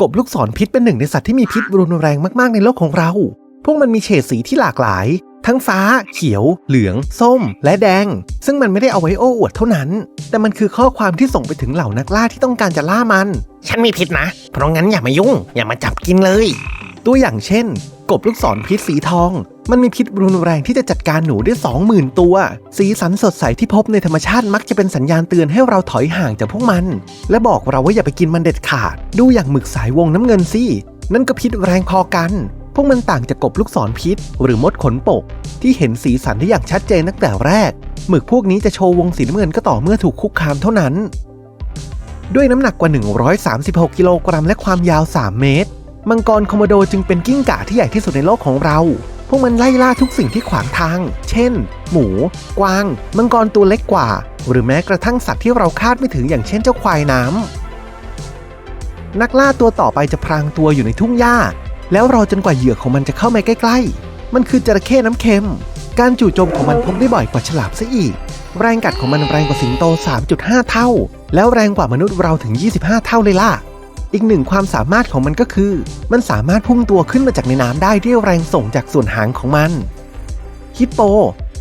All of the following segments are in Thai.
กบลูกศรพิษเป็นหนึ่งในสัตว์ที่มีพิษรุนแรงมากๆในโลกของเรา พวกมันมีเฉดสีที่หลากหลาย ทั้งฟ้า เขียว เหลือง ส้ม และแดง ซึ่งมันไม่ได้เอาไว้โอ้อวดเท่านั้น แต่มันคือข้อความที่ส่งไปถึงเหล่านักล่าที่ต้องการจะล่ามัน ฉันมีพิษนะ เพราะงั้นอย่ามายุ่ง อย่ามาจับกินเลย ตัวอย่างเช่น กบลูกศรพิษสีทอง มันมีพิษรุนแรงที่จะจัดการหนูได้ 20,000 ตัว สีสันสดใสที่พบในธรรมชาติมักจะเป็นสัญญาณเตือนให้เราถอยห่างจากพวกมัน และบอกเราว่าอย่าไปกินมันเด็ดขาด ดูอย่างหมึกสายวงน้ำเงินสินั่นก็พิษแรงพอกันพวกมันต่างจากกบลูกศรพิษ หรือมดขนปก ที่เห็นสีสันได้อย่างชัดเจนตั้งแต่แรก หมึกพวกนี้จะโชว์วงสีน้ำเงินก็ต่อเมื่อถูกคุกคามเท่านั้น ด้วยน้ำหนักกว่า 136 กิโลกรัมและความยาว 3 เมตร มังกรคอมโมโดจึงเป็นกิ้งก่าที่ใหญ่ที่สุดในโลกของเรา พวกมันไล่ล่าทุกสิ่งที่ขวางทาง เช่น หมู กวาง มังกรตัวเล็กกว่า หรือแม้กระทั่งสัตว์ที่เราคาดไม่ถึงอย่างเช่นเจ้าควายน้ำ นักล่าตัวต่อไปจะพรางตัวอยู่ในทุ่งหญ้า แล้วรอจนกว่าเหยื่อของมันจะเข้ามาใกล้ ๆ มันคือจระเข้น้ำเค็ม การจู่โจมของมันพบได้บ่อยกว่าฉลามซะอีก แรงกัดของมันแรงกว่าสิงโต 3.5 เท่า แล้วแรงกว่ามนุษย์เราถึง 25 เท่าเลยล่ะ อีกหนึ่งความสามารถของมันก็คือ มันสามารถพุ่งตัวขึ้นมาจากในน้ำได้ด้วยแรงส่งจากส่วนหางของมันฮิปโป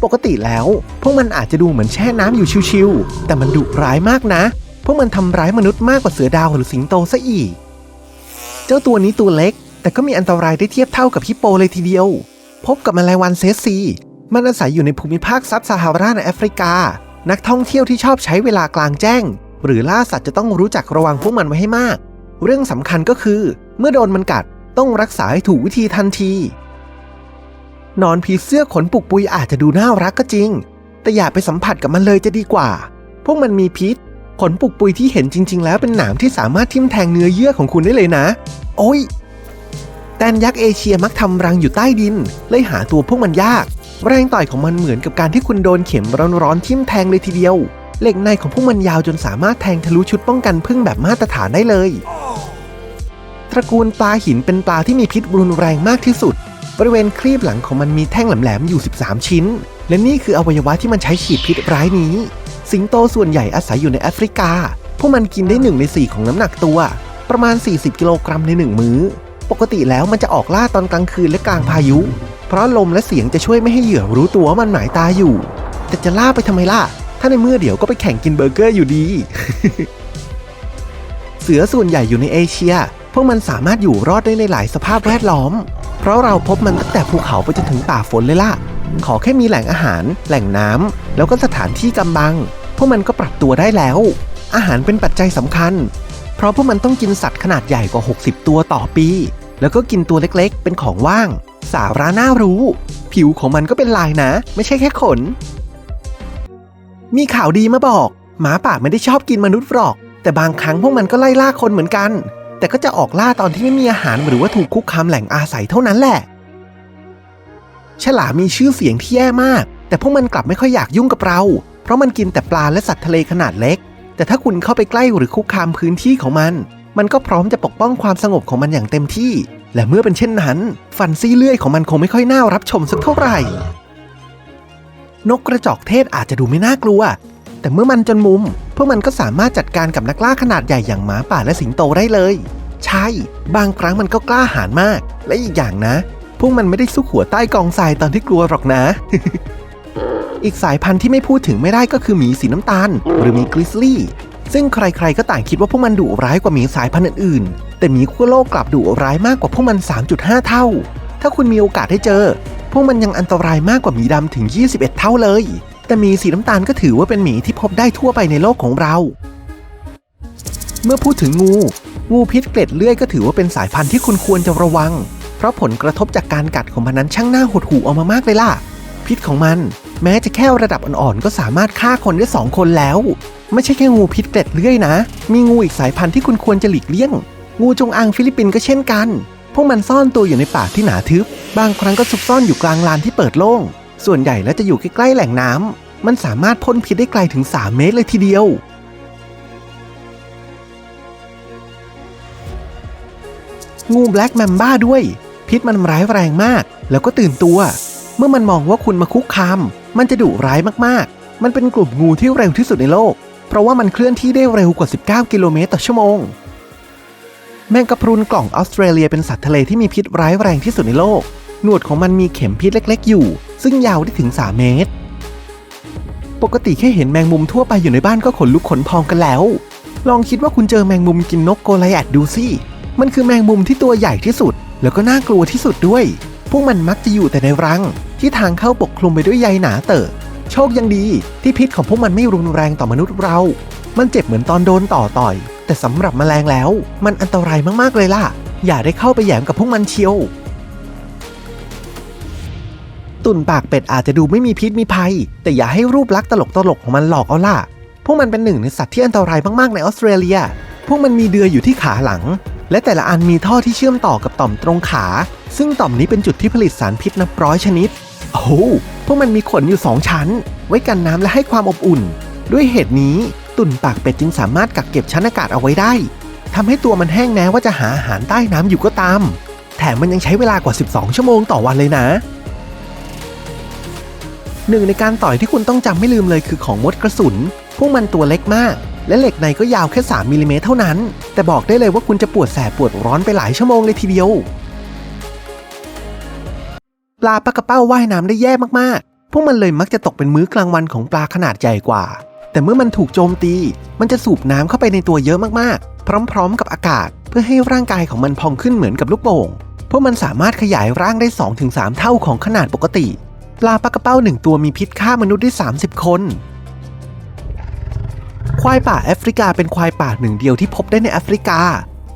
ปกติแล้ว พวกมันอาจจะดูเหมือนแช่น้ำอยู่ชิวๆแต่มันดุร้ายมากนะ พวกมันทำร้ายมนุษย์มากกว่าเสือดาวหรือสิงโตซะอีก เจ้าตัวนี้ตัวเล็ก แต่ก็มีอันตรายได้เทียบเท่ากับฮิปโปเลยทีเดียว พบกับแมลงวันเซซี มันอาศัยอยู่ในภูมิภาคซับซาฮาราในแอฟริกา นักท่องเที่ยวที่ชอบใช้เวลากลางแจ้ง หรือล่าสัตว์จะต้องรู้จักระวังพวกมันไว้ให้มาก เรื่องสำคัญก็คือ เมื่อโดนมันกัดต้องรักษาให้ถูกวิธีทันที นอนผีเสื้อขนปุกปุยอาจจะดูน่ารักก็จริง แต่อย่าไปสัมผัสกับมันเลยจะดีกว่า พวกมันมีพิษ ขนปุกปุยที่เห็นจริง ๆ แล้วเป็นหนามที่สามารถทิ่มแทงเนื้อเยื่อของคุณได้เลยนะ โอ้ยแตนยักษ์เอเชียมักทำรังอยู่ใต้ดิน เลยหาตัวพวกมันยาก แรงต่อยของมันเหมือนกับการที่คุณโดนเข็มร้อนๆทิ่มแทงเลยทีเดียว เหล็กในของพวกมันยาวจนสามารถแทงทะลุชุดป้องกันพึ่งแบบมาตรฐานได้เลย ระกูลปลาหินเป็นปลาที่มีพิษรุนแรงมากที่สุด บริเวณครีบหลังของมันมีแท่งแหลมๆอยู่ 13 ชิ้น และนี่คืออวัยวะที่มันใช้ฉีดพิษร้ายนี้ สิงโตส่วนใหญ่อาศัยอยู่ในแอฟริกา พวกมันกินได้1ใน4ของน้ำหนักตัว ประมาณ 40 กิโลกรัมใน1มื้อ ปกติแล้วมันจะออกล่าตอนกลางคืนและกลางพายุ เพราะลมและเสียงจะช่วยไม่ให้เหยื่อรู้ตัวว่ามันหมายตาอยู่ แต่จะล่าไปทำไมล่ะ ถ้าในเมื่อเดี๋ยวก็ไปแข่งกินเบอร์เกอร์อยู่ดีเสือส่วนใหญ่อยู่ในเอเชีย พวกมันสามารถอยู่รอดได้ในหลายสภาพแวดล้อม เพราะเราพบมันตั้งแต่ภูเขาไปจนถึงป่าฝนเลยล่ะ ขอแค่มีแหล่งอาหาร แหล่งน้ำแล้วก็สถานที่กำบัง พวกมันก็ปรับตัวได้แล้ว อาหารเป็นปัจจัยสำคัญ เพราะพวกมันต้องกินสัตว์ขนาดใหญ่กว่า 60 ตัวต่อปี แล้วก็กินตัวเล็กๆ เป็นของว่าง สาระน่ารู้ ผิวของมันก็เป็นลายนะ ไม่ใช่แค่ขน มีข่าวดีมาบอก หมาป่าไม่ได้ชอบกินมนุษย์หรอก แต่บางครั้งพวกมันก็ไล่ล่าคนเหมือนกัน แต่ก็จะออกล่าตอนที่ไม่มีอาหารหรือว่าถูกคุกคามแหล่งอาศัยเท่านั้นแหละ ฉลามมีชื่อเสียงที่แย่มาก แต่พวกมันกลับไม่ค่อยอยากยุ่งกับเรา เพราะมันกินแต่ปลาและสัตว์ทะเลขนาดเล็ก แต่ถ้าคุณเข้าไปใกล้หรือคุกคามพื้นที่ของมัน มันก็พร้อมจะปกป้องความสงบของมันอย่างเต็มที่ และเมื่อเป็นเช่นนั้น ฟันซี่เลื่อยของมันคงไม่ค่อยน่ารับชมสักเท่าไหร่ นกกระจอกเทศอาจจะดูไม่น่ากลัว แต่เมื่อมันจนมุม พวกมันก็สามารถจัดการกับนักล่าขนาดใหญ่อย่างหมาป่าและสิงโตได้เลย ใช่ บางครั้งมันก็กล้าหาญมาก และอีกอย่างนะ พวกมันไม่ได้ซุกหัวใต้กองทรายตอนที่กลัวหรอกนะ อีกสายพันธุ์ที่ไม่พูดถึงไม่ได้ก็คือหมีสีน้ำตาล หรือหมีกริซลี่ ซึ่งใครๆก็ต่างคิดว่าพวกมันดุร้ายกว่าหมีสายพันธุ์อื่นๆ แต่หมีขั้วโลกกลับดุร้ายมากกว่าพวกมัน 3.5 เท่า ถ้าคุณมีโอกาสได้เจอ พวกมันยังอันตรายมากกว่าหมีดำถึง 21 เท่าเลย แต่หมีสีน้ำตาลก็ถือว่าเป็นหมีที่พบได้ทั่วไปในโลกของเรา เมื่อพูดถึงงู งูพิษเกล็ดเลื่อยก็ถือว่าเป็นสายพันธุ์ที่คุณควรจะระวัง เพราะผลกระทบจากการกัดของมันนั้นช่างน่าหดหู่เอามามากเลยล่ะ พิษของมันแม้จะแค่ระดับอ่อนๆก็สามารถฆ่าคนได้สองคนแล้ว ไม่ใช่แค่งูพิษเกล็ดเลื่อยนะ มีงูอีกสายพันธุ์ที่คุณควรจะหลีกเลี่ยง งูจงอางฟิลิปปินส์ก็เช่นกัน พวกมันซ่อนตัวอยู่ในป่าที่หนาทึบ บางครั้งก็ซุกซ่อนอยู่กลางลานที่เปิดโล่ง ส่วนใหญ่แล้วจะอยู่ใกล้ๆแหล่งน้ำมันสามารถพ่นพิษได้ไกลถึง 3 เมตรเลยทีเดียว งูแบล็กแมมบ้าด้วย พิษมันร้ายแรงมาก แล้วก็ตื่นตัว เมื่อมันมองว่าคุณมาคุกคาม มันจะดุร้ายมากๆ มันเป็นกลุ่มงูที่เร็วที่สุดในโลก เพราะว่ามันเคลื่อนที่ได้เร็วกว่า 19 กิโลเมตรต่อชั่วโมงแมงกะพรุนกล่องออสเตรเลียเป็นสัตว์ทะเลที่มีพิษร้ายแรงที่สุดในโลก หนวดของมันมีเข็มพิษเล็ก ๆ อยู่ ซึ่งยาวได้ถึง 3 เมตร ปกติแค่เห็นแมงมุมทั่วไปอยู่ในบ้านก็ขนลุกขนพองกันแล้ว ลองคิดว่าคุณเจอแมงมุมกินนกโกไลแอดดูสิ มันคือแมงมุมที่ตัวใหญ่ที่สุด แล้วก็น่ากลัวที่สุดด้วย พวกมันมักจะอยู่แต่ในรัง ที่ทางเข้าปกคลุมไปด้วยใยหนาเตอะโชคยังดี ที่พิษของพวกมันไม่รุนแรงต่อมนุษย์เรา มันเจ็บเหมือนตอนโดนต่อต่อย แต่สำหรับแมลงแล้ว มันอันตรายมากๆเลยล่ะ อย่าได้เข้าไปแหยมกับพวกมันเชียว ตุ่นปากเป็ดอาจจะดูไม่มีพิษมีภัย แต่อย่าให้รูปลักษณ์ตลกๆของมันหลอกเอาล่ะ พวกมันเป็นหนึ่งในสัตว์ที่อันตรายมากๆในออสเตรเลีย พวกมันมีเดือยอยู่ที่ขาหลัง และแต่ละอันมีท่อที่เชื่อมต่อกับต่อมตรงขา ซึ่งต่อมนี้เป็นจุดที่ผลิตสารพิษนับร้อยชนิด โอ้โหพวกมันมีขนอยู่สองชั้น ไว้กันน้ำและให้ความอบอุ่น ด้วยเหตุนี้ตุ่นปากเป็ดจึงสามารถกักเก็บชั้นอากาศเอาไว้ได้ทำให้ตัวมันแห้งแม้ว่าจะหาอาหารใต้น้ำอยู่ก็ตาม แถมมันยังใช้เวลากว่า 12 ชั่วโมงต่อวันเลยนะ หนึ่งในการต่อยที่คุณต้องจำไม่ลืมเลยคือของมดกระสุน พวกมันตัวเล็กมาก และเหล็กในก็ยาวแค่ 3มิลลิเมตรเท่านั้น แต่บอกได้เลยว่าคุณจะปวดแสบปวดร้อนไปหลายชั่วโมงเลยทีเดียว ปลาปลากระเป้าว่ายน้ำได้แย่มากๆ พวกมันเลยมักจะตกเป็นมื้อกลางวันของปลาขนาดใหญ่กว่า แต่เมื่อมันถูกโจมตี มันจะสูบน้ำเข้าไปในตัวเยอะมากๆ พร้อมๆ กับอากาศ เพื่อให้ร่างกายของมันพองขึ้นเหมือนกับลูกโป่งพวกมันสามารถขยายร่างได้ 2-3 เท่าของขนาดปกติ ปลาปลากระเป้าหนึ่งตัวมีพิษฆ่ามนุษย์ได้ 30 คน ควายป่าแอฟริกาเป็นควายป่าหนึ่งเดียวที่พบได้ในแอฟริกา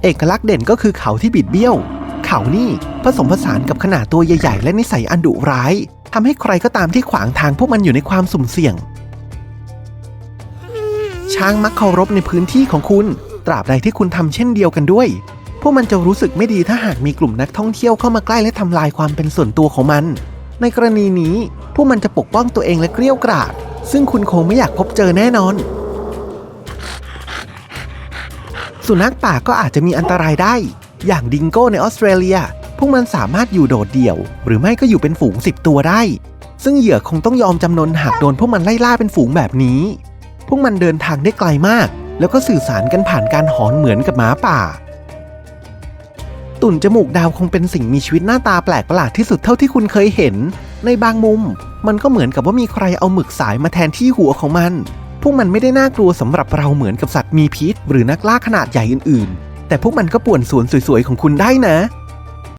เอกลักษณ์เด่นก็คือเขาที่บิดเบี้ยว เขานี่ผสมผสานกับขนาดตัวใหญ่ๆ และนิสัยอันดุร้ายทำให้ใครก็ตามที่ขวางทางพวกมันอยู่ในความสุ่มเสี่ยง ช้างมักเคารพในพื้นที่ของคุณ ตราบใดที่คุณทำเช่นเดียวกันด้วย พวกมันจะรู้สึกไม่ดีถ้าหากมีกลุ่มนักท่องเที่ยวเข้ามาใกล้และทำลายความเป็นส่วนตัวของมัน ในกรณีนี้พวกมันจะปกป้องตัวเองและเกลี้ยวกราด ซึ่งคุณคงไม่อยากพบเจอแน่นอน สุนัขป่าก็อาจจะมีอันตรายได้ อย่างดิงโก้ในออสเตรเลีย พวกมันสามารถอยู่โดดเดี่ยว หรือไม่ก็อยู่เป็นฝูง10ตัวได้ ซึ่งเหยื่อคงต้องยอมจำนนหากโดนพวกมันไล่ล่าเป็นฝูงแบบนี้ พวกมันเดินทางได้ไกลมาก แล้วก็สื่อสารกันผ่านการหอนเหมือนกับหมาป่า ตุ่นจมูกดาวคงเป็นสิ่งมีชีวิตหน้าตาแปลกประหลาดที่สุดเท่าที่คุณเคยเห็น ในบางมุม มันก็เหมือนกับว่ามีใครเอาหมึกสายมาแทนที่หัวของมัน พวกมันไม่ได้น่ากลัวสำหรับเราเหมือนกับสัตว์มีพิษ หรือนักล่าขนาดใหญ่อื่น ๆ แต่พวกมันก็ป่วนสวนสวยๆของคุณได้นะ